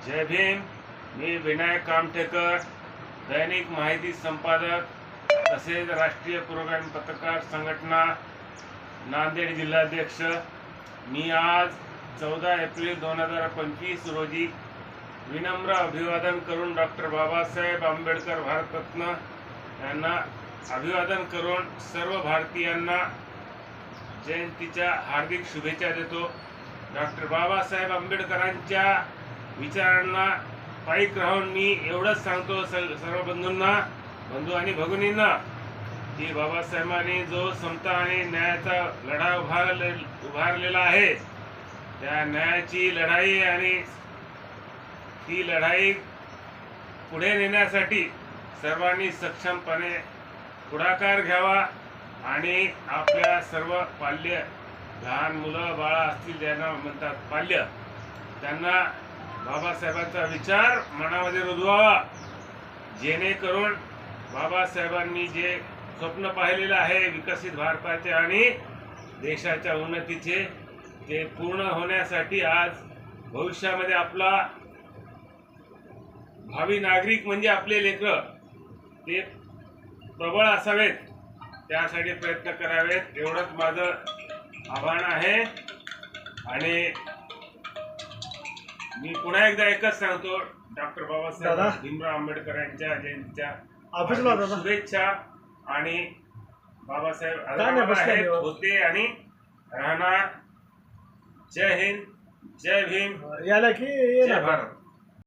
जय भीम मी विनायक कामठेकर दैनिक माहिती संपादक तसेच राष्ट्रीय पुरोगामी पत्रकार संघटना नांदेड जिल्हाध्यक्ष. मी आज चौदा एप्रिल दोन हजार पंचवीस रोजी विनम्र अभिवादन करून डॉक्टर बाबासाहेब आंबेडकर भारतरत्न यांना अभिवादन करून सर्व भारतीयांना जयंतीच्या हार्दिक शुभेच्छा देतो. डॉक्टर बाबासाहेब आंबेडकरांच्या विचारांना पायीक राहून मी एवढंच सांगतो सर्व बंधूंना बंधू आणि भगिनींना की बाबासाहेबांनी जो समता आणि न्यायाचा लढा उभारले उभारलेला आहे त्या न्यायाची लढाई आणि ती लढाई पुढे नेण्यासाठी सर्वांनी सक्षमपणे पुढाकार घ्यावा आणि आपल्या सर्व पाल्य लहान मुलं बाळा असतील ज्यांना म्हणतात पाल्य त्यांना बाबासाहेबांचा विचार मनामध्ये रुजवावा. जेणेकरून बाबासाहेबांनी जे स्वप्न पाहिलेलं आहे विकसित भारताचे आणि देशाच्या उन्नतीचे ते पूर्ण होण्यासाठी आज भविष्यामध्ये आपला भावी नागरिक म्हणजे आपले लेकरं ते प्रबळ असावेत. त्यासाठी प्रयत्न करावेत. एवढंच माझं आव्हान आहे. आणि मी पुन्हा एकदा एकच सांगतो डॉक्टर दादा. बाबासाहेब भीमराव आंबेडकर यांच्या जयंतीच्या ऑफिसला हार्दिक दादा. शुभेच्छा आणि बाबासाहेब नाही, आहेत निवांत. होते आणि राहणार जय हिंद जय भीम याला की जय भारत